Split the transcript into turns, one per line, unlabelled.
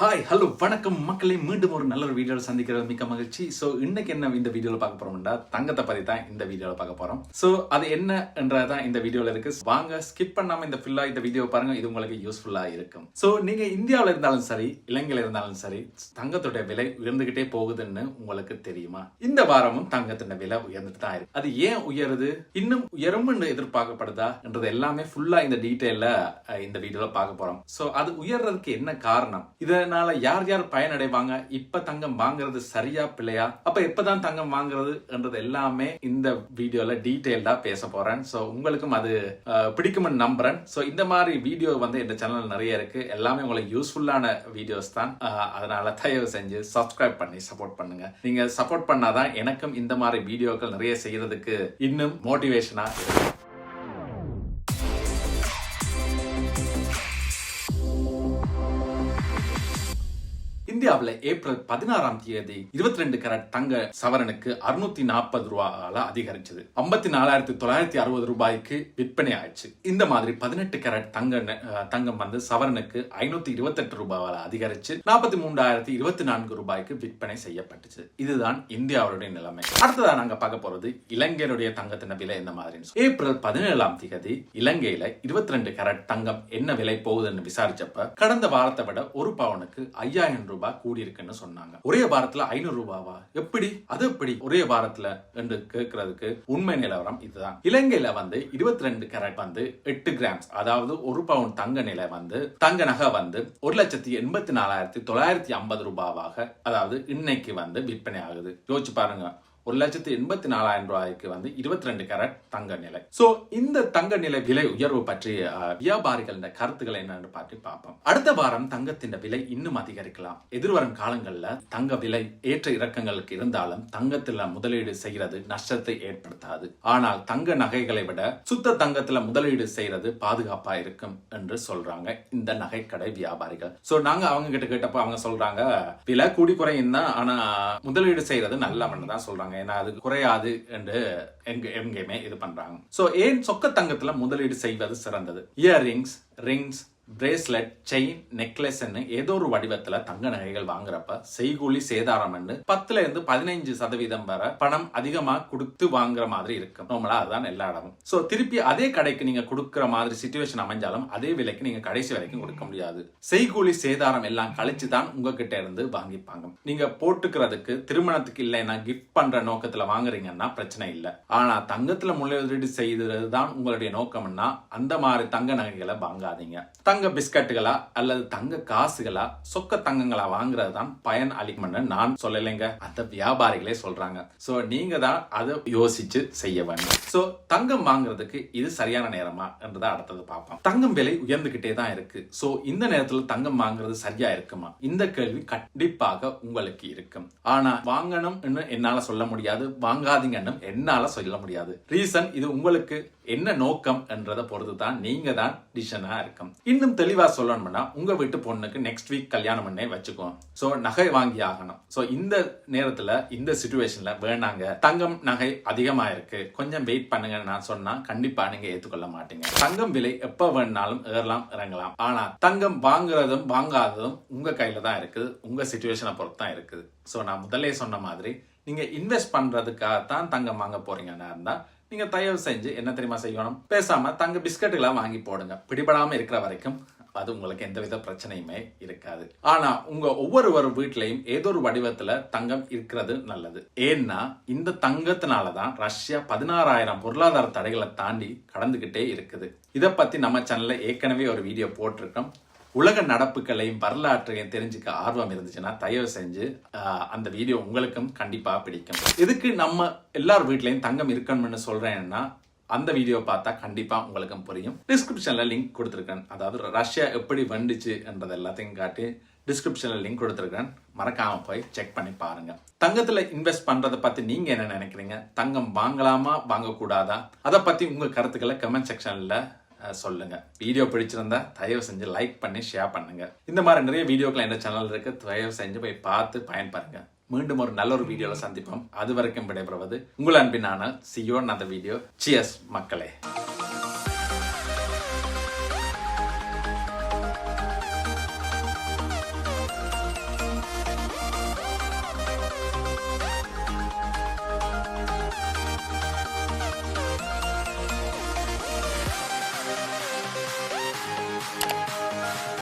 Hi hello வணக்கம். மக்களே மீண்டும் ஒரு நல்ல ஒரு வீடியோவில் சந்திக்கிறது மிக்க மகிழ்ச்சி. ஸோ இன்னைக்கு என்ன இந்த வீடியோவில் பார்க்க போறோம்னா தங்கத்தை பற்றி தான் இந்த வீடியோவில் பார்க்க போறோம். ஸோ அது என்ன என்றதான் இந்த வீடியோவில் இருக்கு. வாங்க ஸ்கிப் பண்ணாமல் இந்த ஃபுல்லாக இந்த வீடியோ பாருங்க. இது உங்களுக்கு யூஸ்ஃபுல்லாக இருக்கும். ஸோ நீங்க இந்தியாவில் இருந்தாலும் சரி இலங்கையில் இருந்தாலும் சரி தங்கத்தோட விலை உயர்ந்துகிட்டே போகுதுன்னு உங்களுக்கு தெரியுமா? இந்த வாரமும் தங்கத்தோட விலை உயர்ந்துட்டு தான் இருக்கு. அது ஏன் உயருது? இன்னும் உயரும்னு எதிர்பார்க்கப்படுதா? என்றது எல்லாமே ஃபுல்லாக இந்த டீட்டெயிலில் இந்த வீடியோவில் பார்க்க போறோம். ஸோ அது உயர்றதுக்கு என்ன காரணம்? இதை இதனால யார் யார் பயனடைவாங்க? இப்ப தங்கம் வாங்குறது சரியா பிள்ளையா? அப்ப எப்பதான் தங்கம் வாங்குறது என்றது எல்லாமே இந்த வீடியோல டீட்டெயில்டா பேச போறேன். ஸோ உங்களுக்கும் அது பிடிக்கும்னு நம்புறேன். ஸோ இந்த மாதிரி வீடியோ வந்து இந்த சேனல் நிறைய இருக்கு. எல்லாமே உங்களுக்கு யூஸ்ஃபுல்லான வீடியோஸ் தான். அதனால தயவு செஞ்சு சப்ஸ்கிரைப் பண்ணி சப்போர்ட் பண்ணுங்க. நீங்க சப்போர்ட் பண்ணாதான் எனக்கும் இந்த மாதிரி வீடியோக்கள் நிறைய செய்யறதுக்கு இன்னும் மோட்டிவேஷனா இருக்கும். இந்தியாவில் ஏப்ரல் பதினாறாம் தேதி இருபத்தி ரெண்டு கரட் தங்க சவரனுக்கு அறுநூத்தி நாற்பது ரூபாயால அதிகரிச்சது. ஐம்பத்தி நாலாயிரத்தி தொள்ளாயிரத்தி அறுபது ரூபாய்க்கு விற்பனை ஆயிடுச்சு. இந்த மாதிரி பதினெட்டு கரட் தங்க தங்கம் வந்து சவரனுக்கு ஐநூத்தி இருபத்தெட்டு ரூபாயால அதிகரிச்சு நாற்பத்தி மூன்றாயிரத்தி இருபத்தி நான்கு ரூபாய்க்கு விற்பனை செய்யப்பட்டுச்சு. இதுதான் இந்தியாவுடைய நிலைமை. அடுத்ததா நாங்க பார்க்க போறது இலங்கையினுடைய தங்கத்தின விலை என்ன மாதிரி ஏப்ரல் பதினேழாம் தேதி இலங்கையில இருபத்தி ரெண்டு கரட் தங்கம் என்ன விலை போகுதுன்னு விசாரிச்சப்ப கடந்த வாரத்தை விட ஒரு பவுனுக்கு ஐயாயிரம் ரூபாய் கூடி இருக்குன்னு சொன்னாங்க. ஒரே வாரத்துல ஐநூறு ரூபாவா? எப்படி? அது எப்படி? ஒரே வாரத்துல என்று கேட்கறதுக்கு உண்மை நிலவரம் இதுதான். இலங்கையில வந்து இருபத்தி ரெண்டு கேரட் வந்து எட்டு கிராம்ஸ் அதாவது ஒரு பவுன் தங்க நிலை வந்து தங்க நகை வந்து ஒரு லட்சத்தி எண்பத்தி நாலாயிரத்தி தொள்ளாயிரத்தி ஐம்பது ரூபாவாக அதாவது இன்னைக்கு வந்து விற்பனை ஆகுது. யோசிச்சு பாருங்க. ஒரு லட்சத்தி எண்பத்தி நாலாயிரம் ரூபாய்க்கு வந்து இருபத்தி ரெண்டு கேரட் தங்க நிலை. சோ இந்த தங்க நிலை விலை உயர்வு பற்றி அஹ், வியாபாரிகளின் கருத்துக்கள் என்னன்னு பார்த்து பார்ப்போம். அடுத்த வாரம் தங்கத்தின் விலை இன்னும் அதிகரிக்கலாம். எதிர்வரும் காலங்களில் தங்க விலை ஏற்ற இறக்கங்களுக்கு இருந்தாலும் தங்கத்துல முதலீடு செய்யறது நஷ்டத்தை ஏற்படுத்தாது. ஆனால் தங்க நகைகளை விட சுத்த தங்கத்துல முதலீடு செய்யறது பாதுகாப்பா இருக்கும் என்று சொல்றாங்க இந்த நகைக்கடை வியாபாரிகள். சோ நாங்க அவங்க கிட்ட கேட்டப்ப அவங்க சொல்றாங்க விலை கூடி குறையும் தான் ஆனா முதலீடு செய்யறது நல்லவன்னு தான் சொல்றாங்க. ஏன்னா அது குறையாது என்று எங்க எங்கேயுமே இது பண்றாங்க. சோ ஏன் சொக்க தங்கத்துல முதலீடு செய்வது சிறந்தது? இயர்ரிங்ஸ் ரிங்ஸ் பிரேஸ்லெட் செயின் நெக்லஸ்ன்னு ஏதோ ஒரு வடிவத்துல தங்க நகைகள் வாங்குறப்ப செய்கூலி சேதாரம்னு பத்துல இருந்து பதினைஞ்சு சதவீதம் வரை பணம் அதிகமா கொடுத்து வாங்குற மாதிரி இருக்கும். நார்மலா அதுதான் எல்லா இடமும். சோ திருப்பி அதே கடைக்கு நீங்க கொடுக்குற மாதிரி சுச்சுவேஷன் அமைஞ்சாலும் அதே விலைக்கு நீங்க கடைசி வரைக்கும் கொடுக்க முடியாது. செய்கூலி சேதாரம் எல்லாம் கழிச்சு தான் உங்ககிட்ட இருந்து வாங்கிப்பாங்க. நீங்க போட்டுக்கிறதுக்கு திருமணத்துக்கு இல்லைன்னா கிஃப்ட் பண்ற நோக்கத்துல வாங்குறீங்கன்னா பிரச்சனை இல்லை. ஆனா தங்கத்துல முதலீடு செய்தது தான் உங்களுடைய நோக்கம்னா அந்த மாதிரி தங்க நகைகளை வாங்காதீங்க. தங்க தங்க பிஸ்கட்டுகளா அல்லது தங்க காசுகளா சொக்க தங்கங்களா வாங்குறது தான் பயன் அளிக்கும்னு நான் சொல்லலைங்க. அந்த வியாபாரிகளே சொல்றாங்க. சோ நீங்க தான் அதை யோசிச்சு செய்ய வேண்டும். சோ தங்கம் வாங்குறதுக்கு இது சரியான நேரமா என்றதை அடுத்தது பார்ப்போம். தங்கம் விலை உயர்ந்துகிட்டே தான் இருக்கு. சோ இந்த நேரத்துல தங்கம் வாங்குறது சரியா இருக்குமா? இந்த கேள்வி கண்டிப்பாக உங்களுக்கு இருக்கும். ஆனா வாங்கணும் என்னால சொல்ல முடியாது வாங்காதீங்கன்னு என்னால சொல்ல முடியாது. ரீசன் இது உங்களுக்கு என்ன நோக்கம் என்றதை பொறுத்து தான் நீங்க தான் டிசிஷனா இருக்கும் இன்னும் தெளிவா சொல்லணும்னா உங்க வீட்டு பொண்ணுக்கு நெக்ஸ்ட் வீக் கல்யாணம் பண்ணே வச்சுக்குவோம் சோ நகை வாங்கி ஆகணும். சோ இந்த நேரத்துல இந்த சுச்சுவேஷன்ல வேணாங்க. தங்கம் நகை அதிகமா இருக்கு. கொஞ்சம் வெயிட் பண்ணுங்க நான் சொன்னா கண்டிப்பா நீங்க ஏத்துக்கொள்ள மாட்டீங்க. தங்கம் விலை எப்ப வேணாலும் ஏறலாம் இறங்கலாம். ஆனா தங்கம் வாங்குறதும் வாங்காததும் உங்க கையில தான் இருக்குது. உங்க சுச்சுவேஷனை பொறுத்து தான் இருக்குது. சோ நான் முதல்ல சொன்ன மாதிரி நீங்க இன்வெஸ்ட் பண்றதுக்காக தான் தங்கம் வாங்க போறீங்கன்னா இருந்தா நீங்க தயவு செஞ்சு என்ன தெரியுமா செய்யணும்? பேசாம தங்க பிஸ்கட்டுகளை வாங்கி போடுங்க. பிடிபடாம இருக்கிற வரைக்கும் அது உங்களுக்கு எந்தவித பிரச்சனையுமே இருக்காது. ஆனா உங்க ஒவ்வொருவர் வீட்லயும் ஏதோ ஒரு வடிவத்துல தங்கம் இருக்கிறது நல்லது. ஏன்னா இந்த தங்கத்தினாலதான் ரஷ்யா பதினாறாயிரம் பொருளாதார தடைகளை தாண்டி கடந்துகிட்டே இருக்குது. இதை பத்தி நம்ம சேனல்ல ஏற்கனவே ஒரு வீடியோ போட்டிருக்கோம். உலக நடப்புகளையும் வரலாற்றையும் தெரிஞ்சுக்க ஆர்வம் இருந்துச்சுன்னா தயவு செஞ்சு அந்த வீடியோ உங்களுக்கும் கண்டிப்பாக பிடிக்கும். இதுக்கு நம்ம எல்லார் வீட்லேயும் தங்கம் இருக்கணும்னு சொல்கிறேன்னா அந்த வீடியோ பார்த்தா கண்டிப்பாக உங்களுக்கும் புரியும். டிஸ்கிரிப்ஷனில் லிங்க் கொடுத்துருக்கேன். அதாவது ரஷ்யா எப்படி வந்துச்சு என்றது எல்லாத்தையும் காட்டி டிஸ்கிரிப்ஷனில் லிங்க் கொடுத்துருக்கேன். மறக்காமல் போய் செக் பண்ணி பாருங்கள் தங்கத்தில் இன்வெஸ்ட் பண்ணுறதை பற்றி நீங்கள் என்ன நினைக்கிறீங்க? தங்கம் வாங்கலாமா வாங்கக்கூடாதா? அதை பற்றி உங்கள் கருத்துக்களை கமெண்ட் செக்ஷனில் சொல்லுங்கள் வீடியோ பிடிச்சிருந்தா தயவு செஞ்சு லைக் பண்ணி ஷேர் பண்ணுங்க. இந்த மாதிரி நிறைய வீடியோக்கள் எந்த சேனல் இருக்கு. தயவு செஞ்சு போய் பார்த்து பயன்பாருங்க மீண்டும் ஒரு நல்ல ஒரு வீடியோவில் சந்திப்போம். அது வரைக்கும் விடைபெறுவது உங்கள் அன்பினான சியோன் அந்த வீடியோ சியஸ் மக்களே.